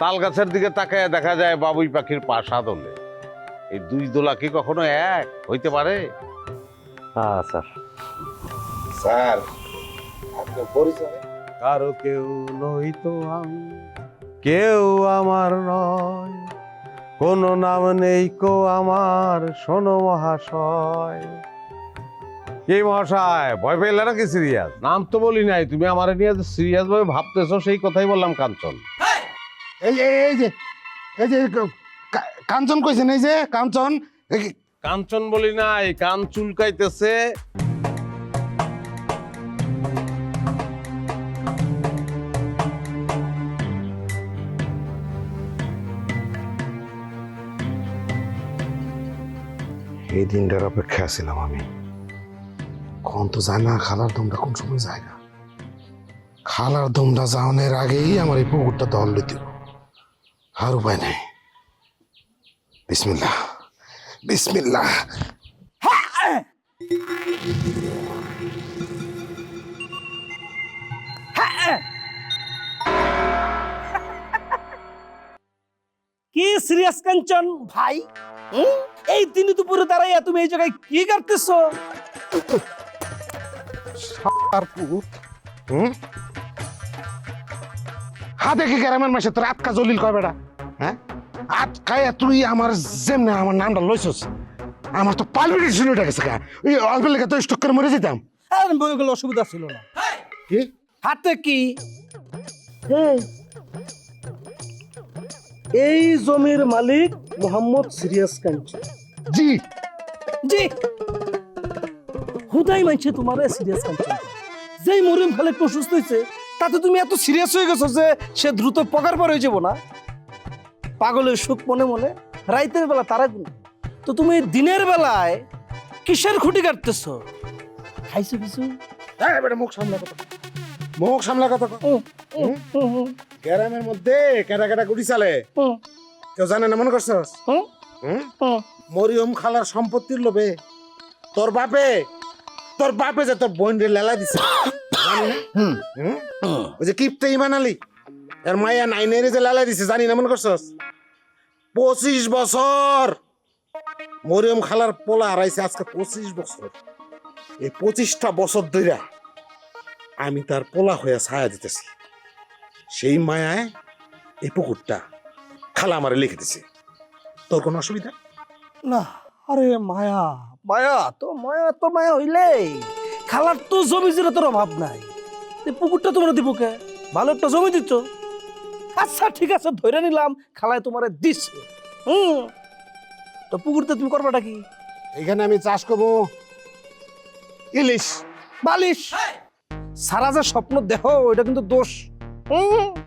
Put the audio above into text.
তাল গাছের দিকে তাকায় দেখা যায় বাবুই পাখির পাশা দোলে এই দুই দোলা কি কখনো এক? হইতে পারে? স্যার। স্যার কারও কেউ নই তো আমি কেউ আমার নয়। কোনো নাম নেই কো আমার শোনো মহাশয়। কি মহাশয় ভয় পেলে নাকি সিরিয়াস? নাম তো বলি নাই তুমি আমার নিয়ে সিরিয়াস ভাবে ভাবতেছো সেই কথাই বললাম কাঞ্চন। এই যে এই যে এই যে কাঞ্চন কইছেন এই যে কাঞ্চন কাঞ্চন বলি নাই কান চুলকাইতেছে। এই দিনটার অপেক্ষা ছিলাম আমি। কোন তো জানি না খালার দমটা কোন সময় যায় না। খালার দমটা যাওয়ানোর আগেই আমার এই পুকুরটা দল লইতে হবে। আর উপায় নেই বিসমিল্লাহ বিসমিল্লাহ কি সিরিয়াস কাঞ্চন ভাই হুম? এই দিন দুপুরে দাঁড়াইয়া তুমি এই জায়গায় কি করতেছো আর পুকুর হুম হাতে কি গ্রামের মাসে তোর আটকা জলিল কয় বেটা হ্যাঁ? আটকায় তুই আমার যেমনে আমার নামটা লইছস আমার তো পালপিটেশন উঠে গেছে গা। ওই অল্প লেগে তো স্টক করে মরে যেতাম। আর বইগুলো অসুবিধা ছিল না। কি? হাতে কি? এই, জমির মালিক মোহাম্মদ সিরিয়াস কাঞ্চন জি। জি। হুদাই মানছে তোমার সিরিয়াস কাঞ্চন যেই মরিম খালে একটু অসুস্থ হয়েছে তাতে তুমি এত সিরিয়াস হয়ে গেছো যে সে দ্রুত পকার পর হয়ে যাব না? পাগলের সুখ মনে মনে রাইতের বেলা তারা গুণ তো তুমি দিনের বেলায় কিসের খুঁটি কাটতেছ? খাইছো কিছু? হ্যাঁ বেটা মুখ সামলা কথা। মুখ সামলা কথা গ্রামের মধ্যে কেটা কেটা গুড়ি চালে। কেউ জানে না মনে করছস? হুম? মরিয়ম খালার সম্পত্তির লোভে তোর বাপে তোর বাপে যে তোর বোন রে লেলা দিছে। ওই যে কিপতে ইমান আলী এর মাইয়া নাইনের যে লেলা দিছে, জানি না, মনে করছস? পঁচিশ বছর। মরিয়ম খালার পোলা হারাইছে আজকে পঁচিশ বছর। এই পঁচিশটা বছর ধইরা আমি তার পোলা হয়ে ছায়া দিতেছি। সেই মায়ায় এই পুকুরটা খালা আমারে লিখে দিছে। তোর কোনো অসুবিধা? না, আরে মায়া মায়া, তো মায়া তো মায়া হইলে খালার তো জমি জিরে তোর অভাব নাই। পুকুরটা তোমরা দিব কে? ভালো একটা জমি দিচ্ছ। আচ্ছা ঠিক আছে ধরে নিলাম খালায় তোমারে দিচ্ছে হুম। তো পুকুরতে তুমি করবাটা কি? এখানে আমি চাষ করব। ইলিশ। বালিশ। সারা যে স্বপ্ন দেখো ওইটা কিন্তু দোষ। হুম।